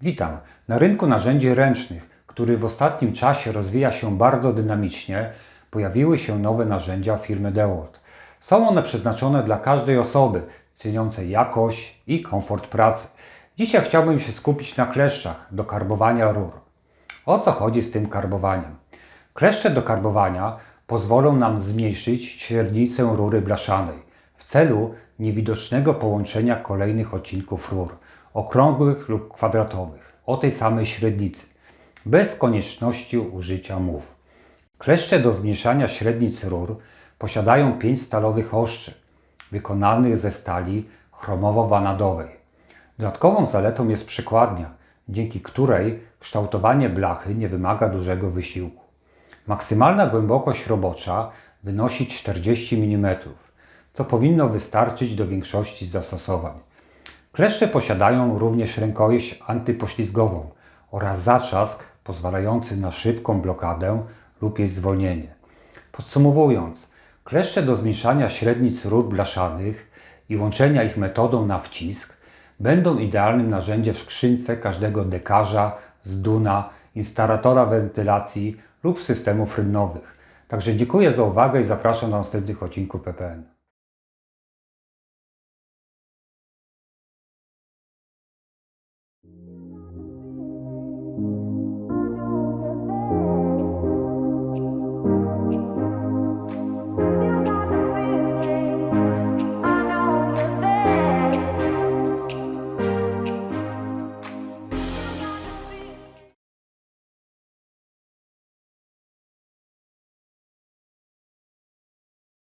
Witam. Na rynku narzędzi ręcznych, który w ostatnim czasie rozwija się bardzo dynamicznie, pojawiły się nowe narzędzia firmy DeWalt. Są one przeznaczone dla każdej osoby ceniącej jakość i komfort pracy. Dzisiaj chciałbym się skupić na kleszczach do karbowania rur. O co chodzi z tym karbowaniem? Kleszcze do karbowania pozwolą nam zmniejszyć średnicę rury blaszanej w celu niewidocznego połączenia kolejnych odcinków rur, okrągłych lub kwadratowych, o tej samej średnicy, bez konieczności użycia mów. Kleszcze do zmniejszania średnic rur posiadają pięć stalowych oszczy, wykonanych ze stali chromowo-wanadowej. Dodatkową zaletą jest przykładnia, dzięki której kształtowanie blachy nie wymaga dużego wysiłku. Maksymalna głębokość robocza wynosi 40 mm, co powinno wystarczyć do większości zastosowań. Kleszcze posiadają również rękojeść antypoślizgową oraz zaczask pozwalający na szybką blokadę lub jej zwolnienie. Podsumowując, kleszcze do zmniejszania średnic rur blaszanych i łączenia ich metodą na wcisk będą idealnym narzędziem w skrzynce każdego dekarza, zduna, instalatora wentylacji lub systemów rynnowych. Także dziękuję za uwagę i zapraszam do następnych odcinków PPN.